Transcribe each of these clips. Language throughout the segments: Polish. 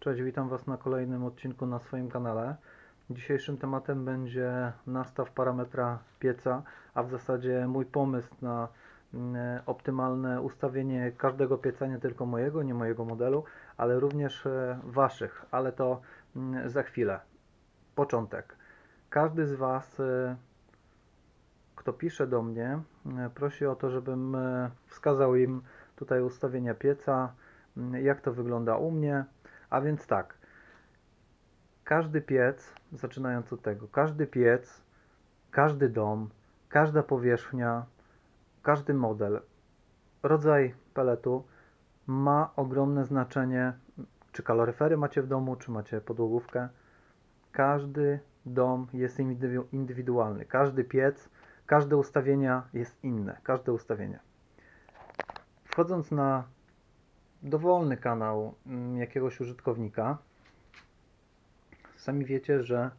Cześć, witam Was na kolejnym odcinku na swoim kanale. Dzisiejszym tematem będzie nastaw parametra pieca, a w zasadzie mój pomysł na mm, optymalne ustawienie każdego pieca, nie tylko mojego, nie mojego modelu, ale również e, Waszych, ale to mm, za chwilę. Początek. Każdy z Was, e, kto pisze do mnie, e, prosi o to, żebym e, wskazał im tutaj ustawienia pieca, mm, jak to wygląda u mnie. A więc tak, każdy piec, zaczynając od tego, każdy piec, każdy dom, każda powierzchnia, każdy model, rodzaj peletu ma ogromne znaczenie, czy kaloryfery macie w domu, czy macie podłogówkę. Każdy dom jest indywi- indywidualny, każdy piec, każde ustawienia jest inne, każde ustawienie. Wchodząc na dowolny kanał mm, jakiegoś użytkownika, sami wiecie, że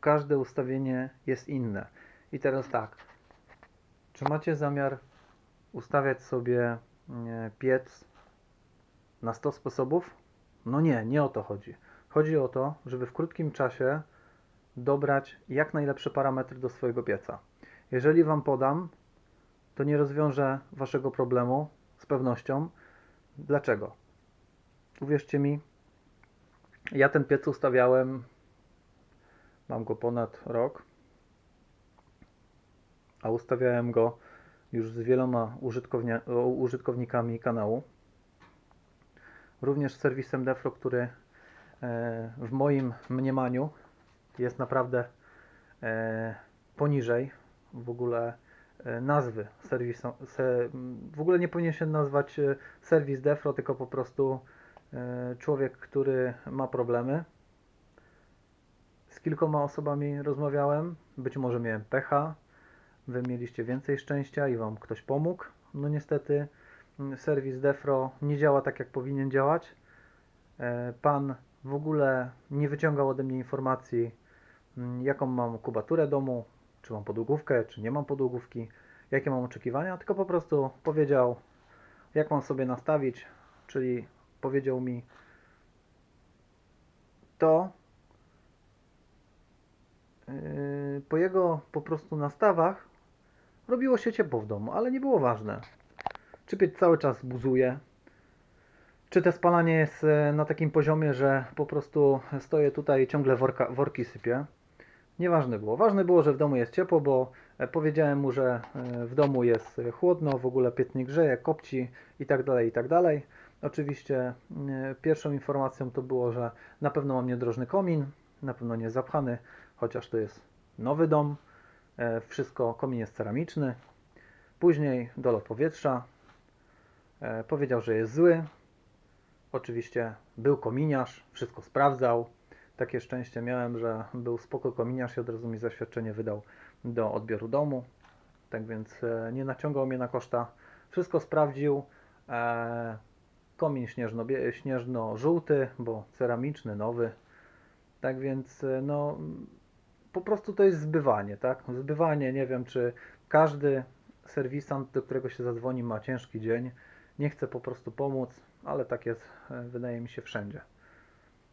każde ustawienie jest inne. I teraz tak, czy macie zamiar ustawiać sobie nie, piec na 100 sposobów? No nie, nie o to chodzi. Chodzi o to, żeby w krótkim czasie dobrać jak najlepsze parametry do swojego pieca. Jeżeli Wam podam, to nie rozwiążę Waszego problemu pewnością. Dlaczego? Uwierzcie mi, ja ten piec ustawiałem, mam go ponad rok, a ustawiałem go już z wieloma użytkownikami kanału. Również z serwisem Defro, który e, w moim mniemaniu jest naprawdę e, poniżej w ogóle nazwy serwisu. Se, w ogóle nie powinien się nazwać e, serwis Defro, tylko po prostu e, człowiek, który ma problemy. Z kilkoma osobami rozmawiałem, być może miałem pecha, wy mieliście więcej szczęścia i wam ktoś pomógł. No niestety serwis Defro nie działa tak jak powinien działać. E, Pan w ogóle nie wyciągał ode mnie informacji, jaką mam kubaturę domu, czy mam podłogówkę, czy nie mam podłogówki, jakie mam oczekiwania, tylko po prostu powiedział, jak mam sobie nastawić, czyli powiedział mi to yy, po jego po prostu nastawach robiło się ciepło w domu, ale nie było ważne. Czy piec cały czas buzuje, czy te spalanie jest e, na takim poziomie, że po prostu stoję tutaj i ciągle worka, worki sypię. Nieważne było. Ważne było, że w domu jest ciepło, bo e, powiedziałem mu, że e, w domu jest chłodno, w ogóle piec nie grzeje, kopci i tak dalej, i tak dalej. Oczywiście e, pierwszą informacją to było, że na pewno mam niedrożny komin, na pewno nie zapchany, chociaż to jest nowy dom. Wszystko, komin jest ceramiczny. Później dolot powietrza. Powiedział, że jest zły. Oczywiście był kominiarz, wszystko sprawdzał. Takie szczęście miałem, że był spoko kominiarz i od razu mi zaświadczenie wydał do odbioru domu. Tak więc e, nie naciągał mnie na koszta. Wszystko sprawdził. E, komin śnieżno, śnieżno-żółty, bo ceramiczny, nowy. Tak więc e, no po prostu to jest zbywanie, tak? Zbywanie, nie wiem czy każdy serwisant, do którego się zadzwoni ma ciężki dzień, nie chce po prostu pomóc, ale tak jest, wydaje mi się, wszędzie.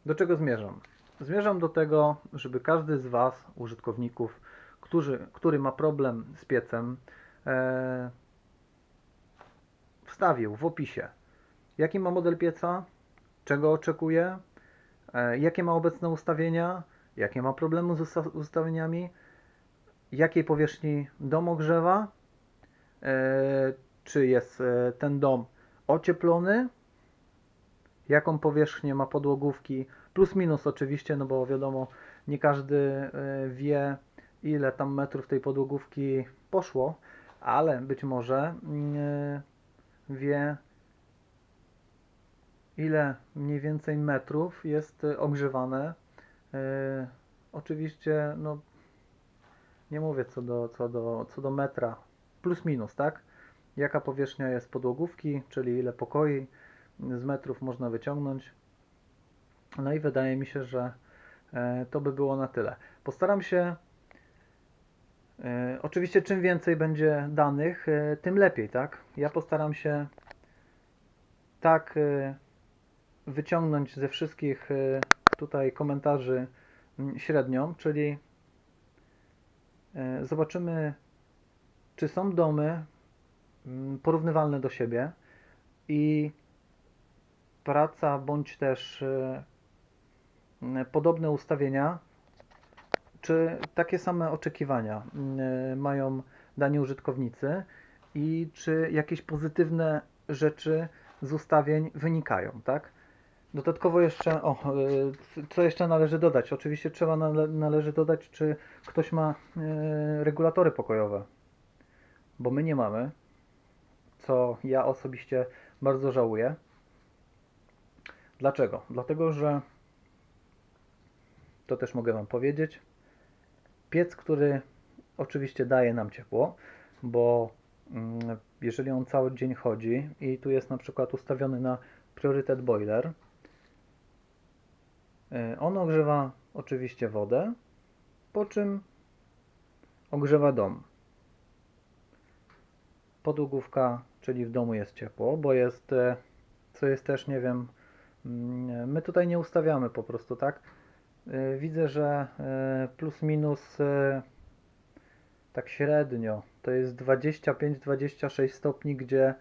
Do czego zmierzam? Zmierzam do tego, żeby każdy z Was, użytkowników, którzy, który ma problem z piecem, e, wstawił w opisie, jaki ma model pieca, czego oczekuje, e, jakie ma obecne ustawienia, jakie ma problemy z usta- ustawieniami, jakiej powierzchni dom ogrzewa, e, czy jest e, ten dom ocieplony, jaką powierzchnię ma podłogówki, plus minus oczywiście, no bo wiadomo, nie każdy e, wie, ile tam metrów tej podłogówki poszło, ale być może e, wie, ile mniej więcej metrów jest e, ogrzewane. Oczywiście, no nie mówię co do, co do, co do metra, plus minus, tak? Jaka powierzchnia jest podłogówki, czyli ile pokoi z metrów można wyciągnąć. No i wydaje mi się, że e, to by było na tyle. Postaram się. e, Oczywiście, czym więcej będzie danych, e, tym lepiej, tak? Ja postaram się tak wyciągnąć ze wszystkich tutaj komentarzy mm, średnią, czyli zobaczymy, czy są domy mm, porównywalne do siebie i praca bądź też podobne ustawienia, czy takie same oczekiwania y, mają dani użytkownicy i czy jakieś pozytywne rzeczy z ustawień wynikają, tak? Dodatkowo jeszcze, o, y, co jeszcze należy dodać? Oczywiście trzeba nale, należy dodać, czy ktoś ma y, regulatory pokojowe, bo my nie mamy, co ja osobiście bardzo żałuję. Dlaczego? Dlatego, że to też mogę Wam powiedzieć. Piec, który oczywiście daje nam ciepło, bo mm, jeżeli on cały dzień chodzi i tu jest na przykład ustawiony na priorytet boiler, y, on ogrzewa oczywiście wodę, po czym ogrzewa dom. Podłogówka, czyli w domu jest ciepło, bo jest, e, co jest też, nie wiem, mm, my tutaj nie ustawiamy po prostu, tak? Y, Widzę, że e, plus minus e, tak średnio to jest 25-26 stopni, gdzie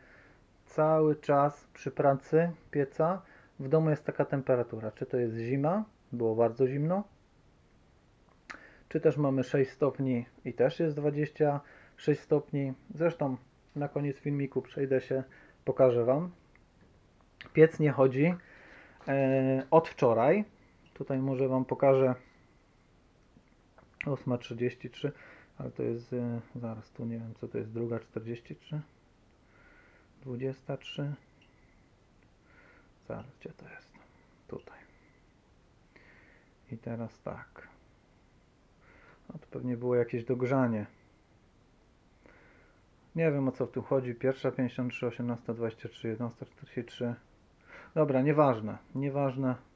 cały czas przy pracy pieca w domu jest taka temperatura. Czy to jest zima, było bardzo zimno, czy też mamy 6 stopni i też jest 26 stopni. Zresztą na koniec filmiku przejdę się, pokażę Wam. Piec nie chodzi e, od wczoraj. Tutaj może Wam pokażę 8.33, ale to jest, e, zaraz tu nie wiem co to jest, druga 43, 23, zaraz gdzie to jest, tutaj. I teraz tak, no to pewnie było jakieś dogrzanie. Nie wiem o co w tym chodzi, pierwsza 53, 18, 23, 11, 43. Dobra, nieważne, nieważne.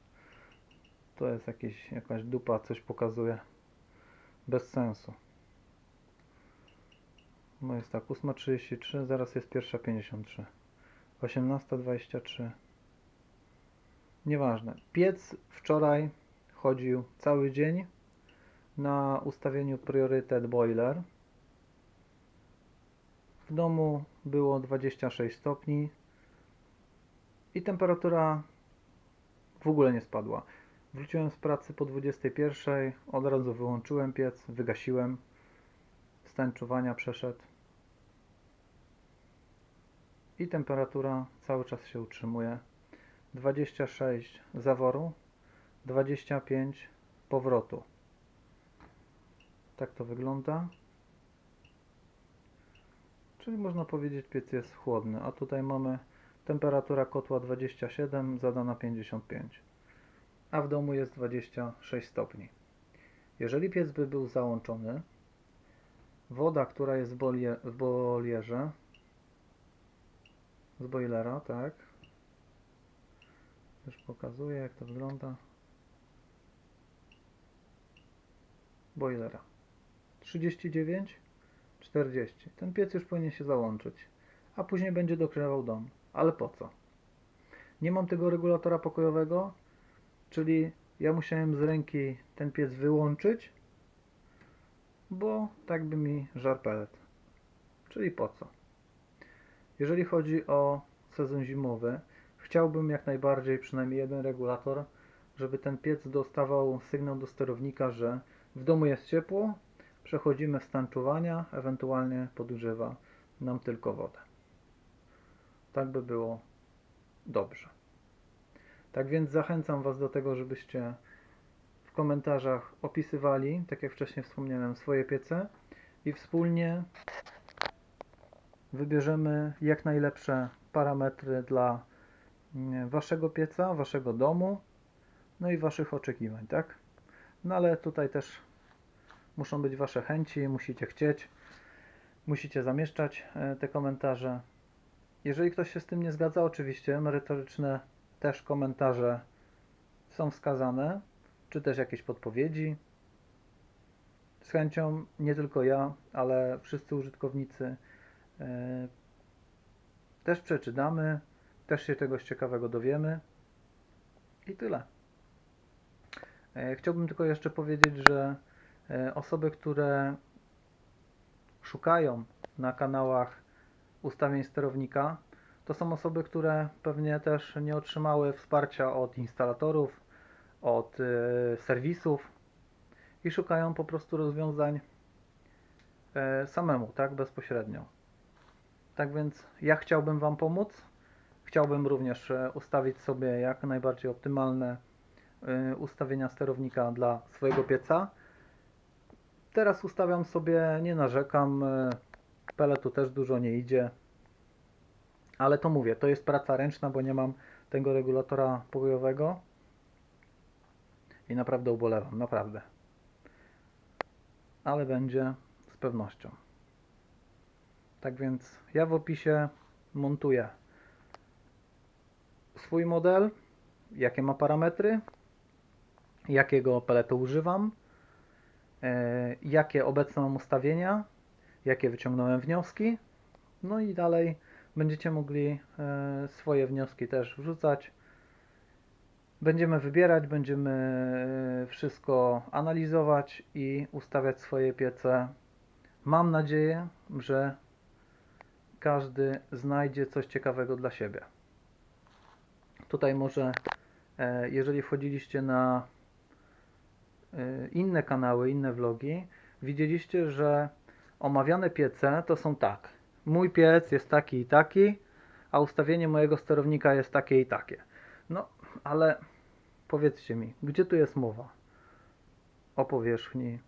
To jest jakieś, jakaś dupa, coś pokazuje. Bez sensu. No jest tak, 8.33, zaraz jest pierwsza 53. 18.23. Nieważne. Piec wczoraj chodził cały dzień na ustawieniu priorytet boiler. W domu było 26 stopni i temperatura w ogóle nie spadła. Wróciłem z pracy po 21, od razu wyłączyłem piec, wygasiłem. Stan czuwania przeszedł. I temperatura cały czas się utrzymuje. 26 zaworu, 25 powrotu. Tak to wygląda. Czyli można powiedzieć piec jest chłodny, a tutaj mamy temperatura kotła 27, zadana 55 a w domu jest 26 stopni. Jeżeli piec by był załączony, woda, która jest w, bolie, w bolierze, z boilera, tak, już pokazuję jak to wygląda, boilera, 39, 40. Ten piec już powinien się załączyć, a później będzie dogrzewał dom. Ale po co? Nie mam tego regulatora pokojowego, Czyli ja musiałem z ręki ten piec wyłączyć, bo tak by mi żar pelet. Czyli po co? Jeżeli chodzi o sezon zimowy, chciałbym jak najbardziej przynajmniej jeden regulator, żeby ten piec dostawał sygnał do sterownika, że w domu jest ciepło, przechodzimy w stan czuwania, ewentualnie podgrzewa nam tylko wodę. Tak by było dobrze. Tak więc zachęcam Was do tego, żebyście w komentarzach opisywali, tak jak wcześniej wspomniałem, swoje piece i wspólnie wybierzemy jak najlepsze parametry dla mm, Waszego pieca, Waszego domu, no i Waszych oczekiwań, tak? No ale tutaj też muszą być Wasze chęci, musicie chcieć, musicie zamieszczać e, te komentarze. Jeżeli ktoś się z tym nie zgadza, oczywiście merytoryczne też komentarze są wskazane, czy też jakieś podpowiedzi. Z chęcią nie tylko ja, ale wszyscy użytkownicy e, też przeczytamy, też się czegoś ciekawego dowiemy. I tyle. E, Chciałbym tylko jeszcze powiedzieć, że e, osoby, które szukają na kanałach ustawień sterownika, to są osoby, które pewnie też nie otrzymały wsparcia od instalatorów, od e, serwisów i szukają po prostu rozwiązań e, samemu, tak, bezpośrednio. Tak więc ja chciałbym Wam pomóc. Chciałbym również e, ustawić sobie jak najbardziej optymalne ustawienia sterownika dla swojego pieca. Teraz ustawiam sobie, nie narzekam, peletu też dużo nie idzie. Ale to mówię, to jest praca ręczna, bo nie mam tego regulatora pokojowego. I naprawdę ubolewam, naprawdę. Ale będzie z pewnością. Tak więc ja w opisie montuję swój model, jakie ma parametry, jakiego peletu używam, e, jakie obecne mam ustawienia, jakie wyciągnąłem wnioski. No i dalej będziecie mogli e, swoje wnioski też wrzucać. Będziemy wybierać, będziemy e, wszystko analizować i ustawiać swoje piece. Mam nadzieję, że każdy znajdzie coś ciekawego dla siebie. Tutaj może, e, jeżeli wchodziliście na inne kanały, inne vlogi, widzieliście, że omawiane piece to są tak. Mój piec jest taki i taki, a ustawienie mojego sterownika jest takie i takie. No, ale powiedzcie mi, gdzie tu jest mowa? O powierzchni,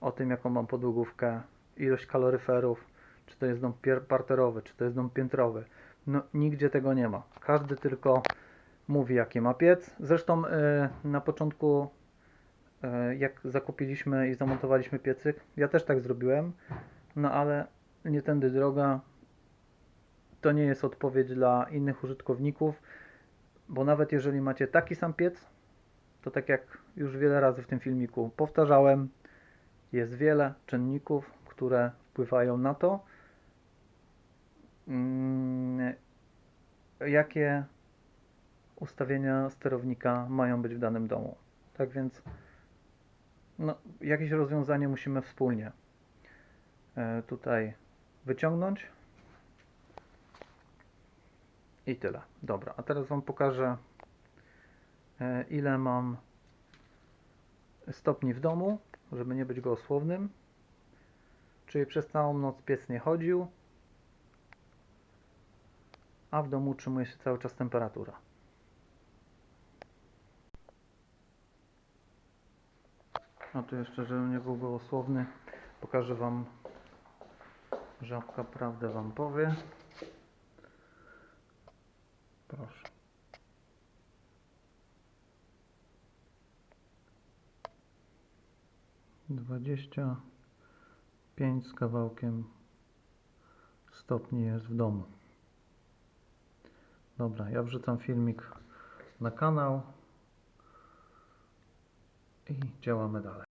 o tym, jaką mam podłogówkę, ilość kaloryferów, czy to jest dom parterowy, czy to jest dom piętrowy. No, nigdzie tego nie ma. Każdy tylko mówi, jaki ma piec. Zresztą e, na początku, e, jak zakupiliśmy i zamontowaliśmy piecyk, ja też tak zrobiłem, no ale nie tędy droga. To nie jest odpowiedź dla innych użytkowników, bo nawet jeżeli macie taki sam piec, to tak jak już wiele razy w tym filmiku powtarzałem, jest wiele czynników, które wpływają na to, mm, jakie ustawienia sterownika mają być w danym domu. Tak więc no, jakieś rozwiązanie musimy wspólnie e, tutaj wyciągnąć. I tyle. Dobra, a teraz Wam pokażę e, ile mam stopni w domu, żeby nie być gołosłownym. Czyli przez całą noc piec nie chodził, a w domu utrzymuje się cały czas temperatura. A tu jeszcze, żebym nie był gołosłowny, pokażę Wam, żabka prawdę Wam powie. Proszę. Dwadzieścia pięć z kawałkiem stopni jest w domu. Dobra, ja wrzucam filmik na kanał i działamy dalej.